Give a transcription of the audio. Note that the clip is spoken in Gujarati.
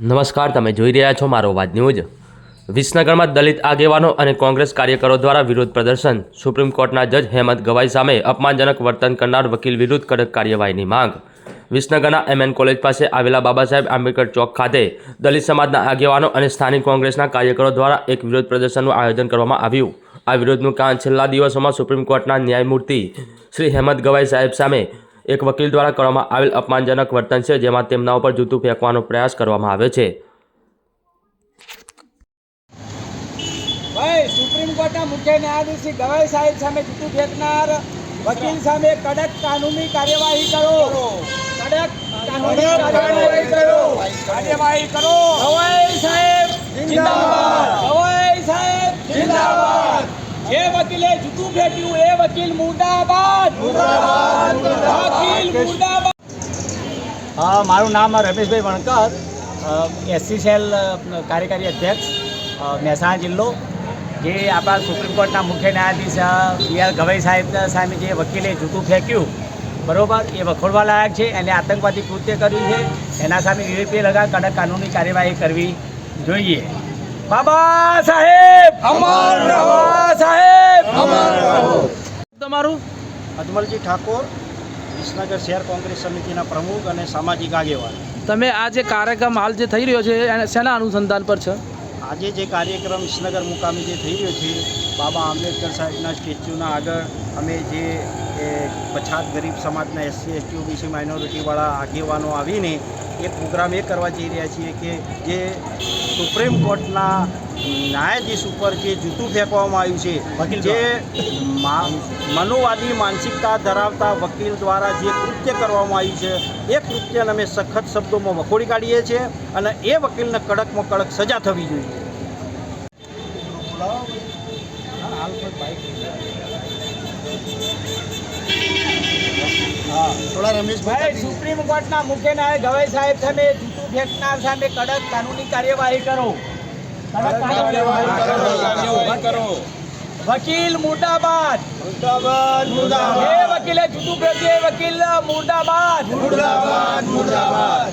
નમસ્કાર, તમે જોઈ રહ્યા છો મારો વાત ન્યૂઝ. વિસનગરમાં દલિત આગેવાનો અને કોંગ્રેસ કાર્યકરો દ્વારા વિરોધ પ્રદર્શન. સુપ્રીમ કોર્ટના જજ હેમંત ગવાઈ સામે અપમાનજનક વર્તન કરનાર વકીલ વિરુદ્ધ કડક કાર્યવાહીની માંગ. વિસનગરના એમએન કોલેજ પાસે આવેલા બાબા સાહેબ આંબેડકર ચોક ખાતે દલિત સમાજના આગેવાનો અને સ્થાનિક કોંગ્રેસના કાર્યકરો દ્વારા એક વિરોધ પ્રદર્શનનું આયોજન કરવામાં આવ્યું. આ વિરોધનું કામ છેલ્લા દિવસોમાં સુપ્રીમ કોર્ટના ન્યાયમૂર્તિ શ્રી હેમંત ગવાઈ સાહેબ સામે એક વકીલ દ્વારા કરવામાં આવેલ અપમાનજનક વર્તન છે, જેમાં તેમના ઉપર જૂતું ફેંકવાનો પ્રયાસ કરવામાં આવે છે. ભાઈ, સુપ્રીમ કોર્ટના મુખ્ય ન્યાયાધીશ ગવાઈ સાહેબ સામે જૂતું ફેંકનાર વકીલ સામે કડક કાનૂની કાર્યવાહી કરો કડક કાનૂની કાર્યવાહી કરો કાર્યવાહી કરો ગવાઈ સાહેબ જિંદાબાદ ગવાઈ સાહેબ જિંદાબાદ જે વકીલે જૂતું ભેટ્યું એ વકીલ મુર્દાબાદ. મુર્દાબાદ વકીલ મુર્દાબાદ. મારું નામ રમેશભાઈ વણકર. એસસી સેલ કાર્યકારી અધ્યક્ષ મહેસાણા જિલ્લો. જે આપણા સુપ્રીમ કોર્ટના મુખ્ય ન્યાયાધીશ બી આર ગવાઈ સાહેબ સામે જે વકીલે જૂતું ફેંક્યું બરોબર એ વખોડવા લાયક છે એને આતંકવાદી કૃત્ય કર્યું છે. એના સામે યુએપીએ લગા કડક કાનૂની કાર્યવાહી કરવી જોઈએ. બાબા સાહેબ! અમર બાબા સાહેબ તમારું? અજમલજી ઠાકોર વિસનગર શહેર કોંગ્રેસ સમિતિના પ્રમુખ અને સામાજિક આગેવાન. તમે આ જે કાર્યક્રમ હાલ જે થઈ રહ્યો છે એને શેના અનુસંધાન પર છે? આજે જે કાર્યક્રમ વિસનગર મુકામે જે થઈ રહ્યો છે બાબા આંબેડકર સાહેબના સ્ટેચ્યુના આગળ અમે જે પછાત ગરીબ સમાજના એસસી એસટી ઓબીસી માઇનોરિટીવાળા આગેવાનો આવીને એ પ્રોગ્રામ એ કરવા જઈ રહ્યા છીએ કે જે સુપ્રીમ કોર્ટના ન્યાયાધીશ ઉપર જે જૂતું ફેંકવામાં આવ્યું છે જે મા- મનોવાદી માનસિકતા ધરાવતા વકીલ દ્વારા જે કૃત્ય કરવામાં આવ્યું છે એ કૃત્યને અમે સખત શબ્દોમાં વખોડી કાઢીએ છીએ અને એ વકીલને કડકમાં કડક સજા થવી જોઈએ. રમેશભાઈ સુપ્રીમ કોર્ટના મુખ્ય ન્યાય ગવાઈ સાહેબ સામે જૂતું ફેંકનાર સામે કડક કાનૂની કાર્યવાહી કરો. વકીલ મુર્દાબાદ. મુર્દાબાદ મુર્દાબાદ. એ વકીલે જુદું એ વકીલ મુર્દાબાદ. મુર્દાબાદ મુર્દાબાદ.